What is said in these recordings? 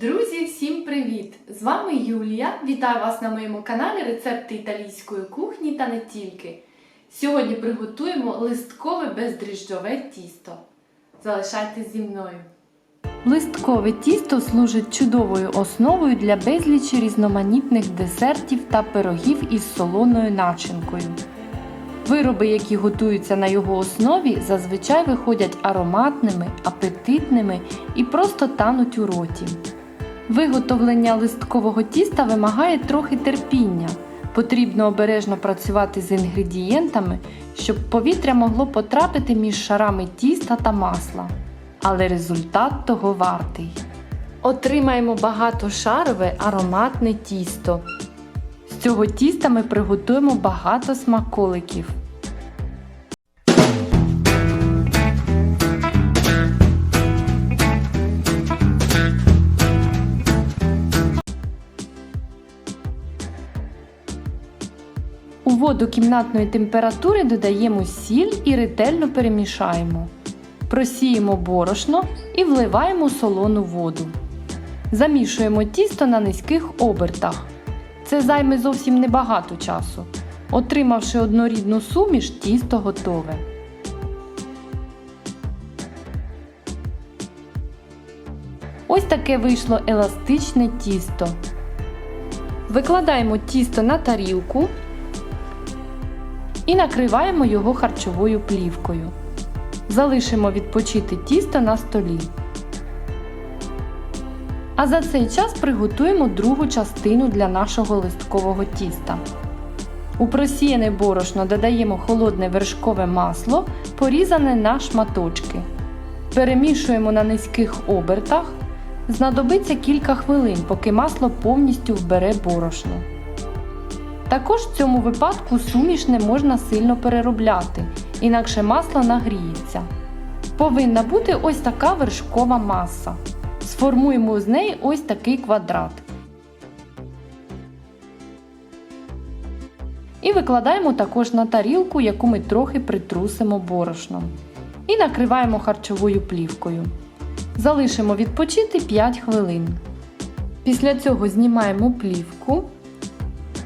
Друзі, всім привіт! З вами Юлія. Вітаю вас на моєму каналі Рецепти італійської кухні та не тільки. Сьогодні приготуємо листкове бездріжджове тісто. Залишайтесь зі мною. Листкове тісто служить чудовою основою для безлічі різноманітних десертів та пирогів із солоною начинкою. Вироби, які готуються на його основі, зазвичай виходять ароматними, апетитними і просто тануть у роті. Виготовлення листкового тіста вимагає трохи терпіння. Потрібно обережно працювати з інгредієнтами, щоб повітря могло потрапити між шарами тіста та масла. Але результат того вартий. Отримаємо багатошарове ароматне тісто. З цього тіста ми приготуємо багато смаколиків. Воду кімнатної температури додаємо сіль і ретельно перемішаємо. Просіємо борошно і вливаємо солону воду. Замішуємо тісто на низьких обертах. Це займе зовсім небагато часу. Отримавши однорідну суміш, тісто готове. Ось таке вийшло еластичне тісто. Викладаємо тісто на тарілку і накриваємо його харчовою плівкою. Залишимо відпочити тісто на столі. А за цей час приготуємо другу частину для нашого листкового тіста. У просіяне борошно додаємо холодне вершкове масло, порізане на шматочки. Перемішуємо на низьких обертах. Знадобиться кілька хвилин, поки масло повністю вбере борошно. Також в цьому випадку суміш не можна сильно переробляти, інакше масло нагріється. Повинна бути ось така вершкова маса. Сформуємо з неї ось такий квадрат. І викладаємо також на тарілку, яку ми трохи притрусимо борошном. І накриваємо харчовою плівкою. Залишимо відпочити 5 хвилин. Після цього знімаємо плівку.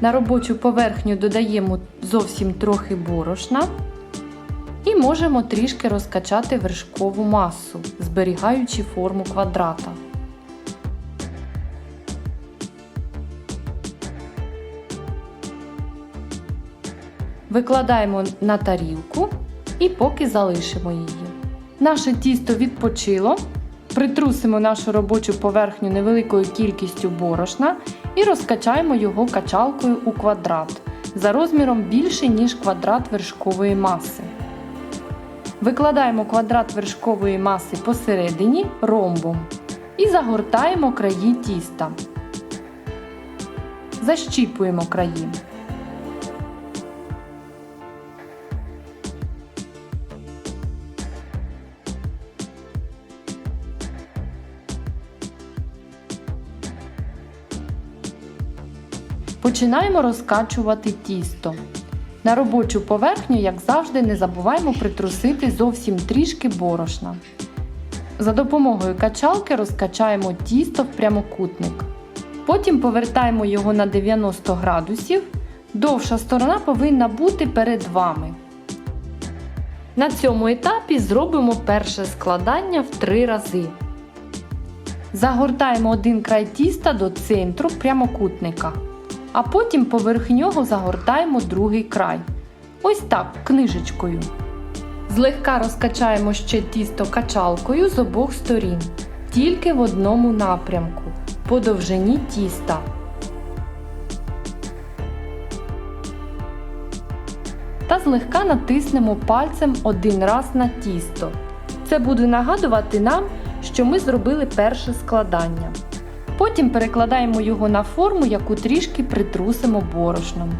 На робочу поверхню додаємо зовсім трохи борошна і можемо трішки розкачати вершкову масу, зберігаючи форму квадрата. Викладаємо на тарілку і поки залишимо її. Наше тісто відпочило. Притрусимо нашу робочу поверхню невеликою кількістю борошна і розкачаємо його качалкою у квадрат за розміром більше, ніж квадрат вершкової маси. Викладаємо квадрат вершкової маси посередині ромбом і загортаємо краї тіста. Защіпуємо краї. Починаємо розкачувати тісто. На робочу поверхню, як завжди, не забуваємо притрусити зовсім трішки борошна. За допомогою качалки розкачаємо тісто в прямокутник. Потім повертаємо його на 90 градусів. Довша сторона повинна бути перед вами. На цьому етапі зробимо перше складання в три рази. Загортаємо один край тіста до центру прямокутника а потім поверх нього загортаємо другий край. Ось так, книжечкою. Злегка розкачаємо ще тісто качалкою з обох сторін, тільки в одному напрямку, по довжині тіста. Та злегка натиснемо пальцем один раз на тісто. Це буде нагадувати нам, що ми зробили перше складання. Потім перекладаємо його на форму, яку трішки притрусимо борошном.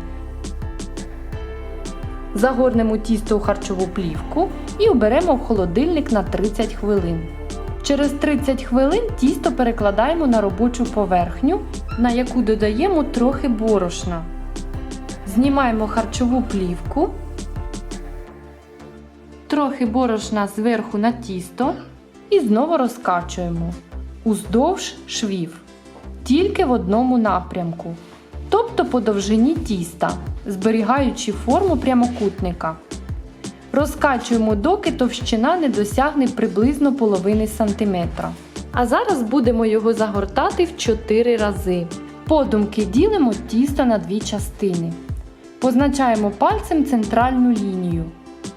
Загорнемо тісто у харчову плівку і оберемо в холодильник на 30 хвилин. Через 30 хвилин тісто перекладаємо на робочу поверхню, на яку додаємо трохи борошна. Знімаємо харчову плівку, трохи борошна зверху на тісто і знову розкачуємо уздовж швів. Тільки в одному напрямку, тобто по довжині тіста, зберігаючи форму прямокутника. Розкачуємо, доки товщина не досягне приблизно половини сантиметра. А зараз будемо його загортати в 4 рази. Подумки ділимо тісто на дві частини. Позначаємо пальцем центральну лінію.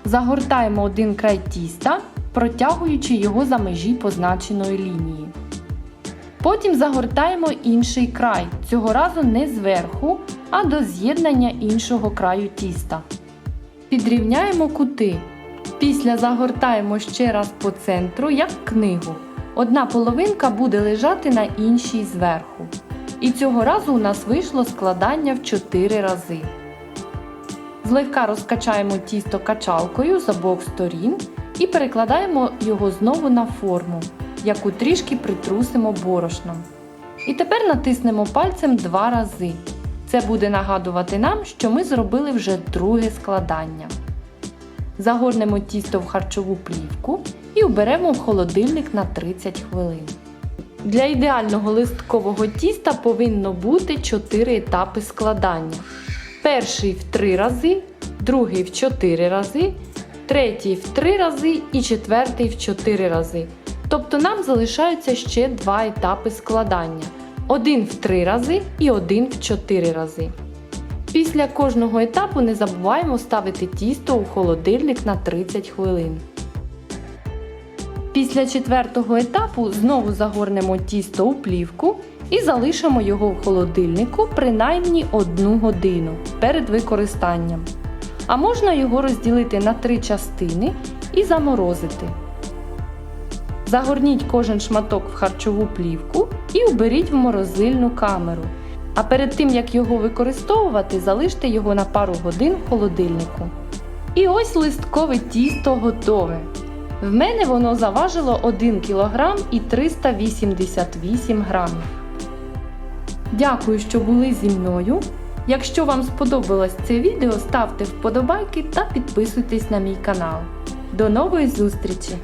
Загортаємо один край тіста, протягуючи його за межі позначеної лінії. Потім загортаємо інший край, цього разу не зверху, а до з'єднання іншого краю тіста. Підрівняємо кути. Після загортаємо ще раз по центру, як книгу. Одна половинка буде лежати на іншій зверху. І цього разу у нас вийшло складання в 4 рази. Злегка розкачаємо тісто качалкою з обох сторін і перекладаємо його знову на форму, яку трішки притрусимо борошном. І тепер натиснемо пальцем два рази. Це буде нагадувати нам, що ми зробили вже друге складання. Загорнемо тісто в харчову плівку і уберемо в холодильник на 30 хвилин. Для ідеального листкового тіста повинно бути 4 етапи складання. Перший в 3 рази, другий в 4 рази, третій в 3 рази і четвертий в 4 рази. Тобто нам залишаються ще 2 етапи складання. Один в 3 рази і один в 4 рази. Після кожного етапу не забуваємо ставити тісто у холодильник на 30 хвилин. Після четвертого етапу знову загорнемо тісто у плівку і залишимо його в холодильнику принаймні 1 годину перед використанням. А можна його розділити на три частини і заморозити. Загорніть кожен шматок в харчову плівку і уберіть в морозильну камеру. А перед тим як його використовувати, залиште його на пару годин в холодильнику. І ось листкове тісто готове. В мене воно заважило 1 кг і 388 грамів. Дякую, що були зі мною. Якщо вам сподобалось це відео, ставте вподобайки та підписуйтесь на мій канал. До нової зустрічі!